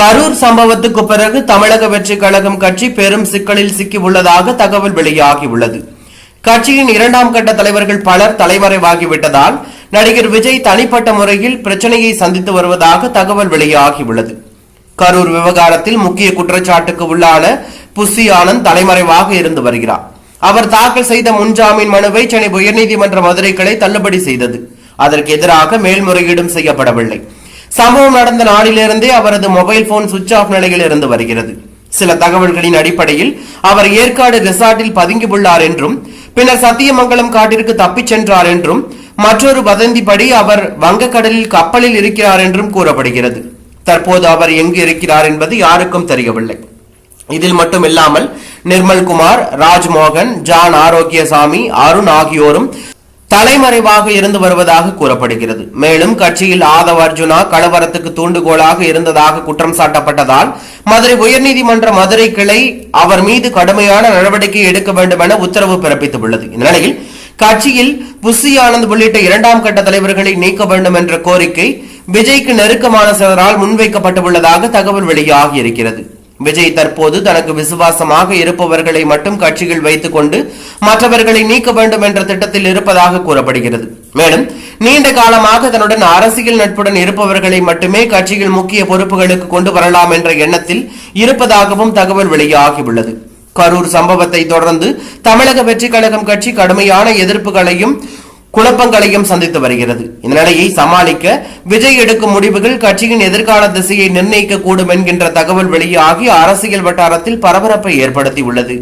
கரூர் சம்பவத்துக்கு பிறகு தமிழக வெற்றி கழகம் கட்சி பெரும் சிக்கலில் சிக்கியுள்ளதாக தகவல் வெளியாகியுள்ளது. கட்சியின் இரண்டாம் கட்ட தலைவர்கள் பலர் தலைமறைவாகிவிட்டதால் நடிகர் விஜய் தனிப்பட்ட முறையில் பிரச்சனையை சந்தித்து வருவதாக தகவல் வெளியாகியுள்ளது. கரூர் விவகாரத்தில் முக்கிய குற்றச்சாட்டுக்கு உள்ளான புசி ஆனந்த் தலைமறைவாக இருந்து வருகிறார். அவர் தாக்கல் செய்த முன்ஜாமீன் மனுவை சென்னை உயர்நீதிமன்ற மதுரை கிளை தள்ளுபடி செய்தது. அதற்கு எதிராக மேல்முறையீடும் செய்யப்படவில்லை. சம்பவம் நடந்த நாளிலிருந்தே அவரது மொபைல் போன் சுவிட்ச் ஆஃப் நிலையில் இருந்து வருகிறது. சில தகவல்களின் அடிப்படையில் அவர் ஏற்காடு ரிசார்ட்டில் பதுங்கியுள்ளார் என்றும் பின்னர் சத்தியமங்கலம் காட்டிற்கு தப்பிச் சென்றார் என்றும் மற்றொரு வதந்திப்படி அவர் வங்கக்கடலில் கப்பலில் இருக்கிறார் என்றும் கூறப்படுகிறது. தற்போது அவர் எங்கு இருக்கிறார் என்பது யாருக்கும் தெரியவில்லை. இதில் மட்டும் இல்லாமல் நிர்மல்குமார் ராஜ்மோகன் ஜான் ஆரோக்கியசாமி அருண் ஆகியோரும் தலைமறைவாக இருந்து வருவதாக கூறப்படுகிறது. மேலும் கட்சியில் ஆதவ் அர்ஜுனா கலவரத்துக்கு தூண்டுகோலாக இருந்ததாக குற்றம் சாட்டப்பட்டதால் மதுரை உயர்நீதிமன்ற மதுரை கிளை அவர் மீது கடுமையான நடவடிக்கை எடுக்க வேண்டும் என உத்தரவு பிறப்பித்துள்ளது. இந்த நிலையில் கட்சியில் புசி ஆனந்த் உள்ளிட்ட இரண்டாம் கட்ட தலைவர்களை நீக்க வேண்டும் என்ற கோரிக்கை விஜய்க்கு நெருக்கமான சிலரால் முன்வைக்கப்பட்டுள்ளதாக தகவல் வெளியாகி இருக்கிறது. விஜய் தற்போது தனக்கு விசுவாசமாக இருப்பவர்களை மட்டும் கட்சியில் வைத்துக் கொண்டு மற்றவர்களை நீக்க வேண்டும் என்ற திட்டத்தில் இருப்பதாக கூறப்படுகிறது. மேலும் நீண்ட காலமாக தன்னுடன் அரசியல் நட்புடன் இருப்பவர்களை மட்டுமே கட்சியில் முக்கிய பொறுப்புகளுக்கு கொண்டு வரலாம் என்ற எண்ணத்தில் இருப்பதாகவும் தகவல் வெளியாகியுள்ளது. கரூர் சம்பவத்தை தொடர்ந்து தமிழக வெற்றிக் கழகம் கட்சி கடுமையான எதிர்ப்புகளையும் குழப்பங்களையும் சந்தித்து வருகிறது. இந்த நிலையை சமாளிக்க விஜய் எடுக்கும் முடிவுகள் கட்சியின் எதிர்கால திசையை நிர்ணயிக்க கூடும் என்கின்ற தகவல் வெளியாகி அரசியல் வட்டாரத்தில் பரபரப்பை ஏற்படுத்தியுள்ளது.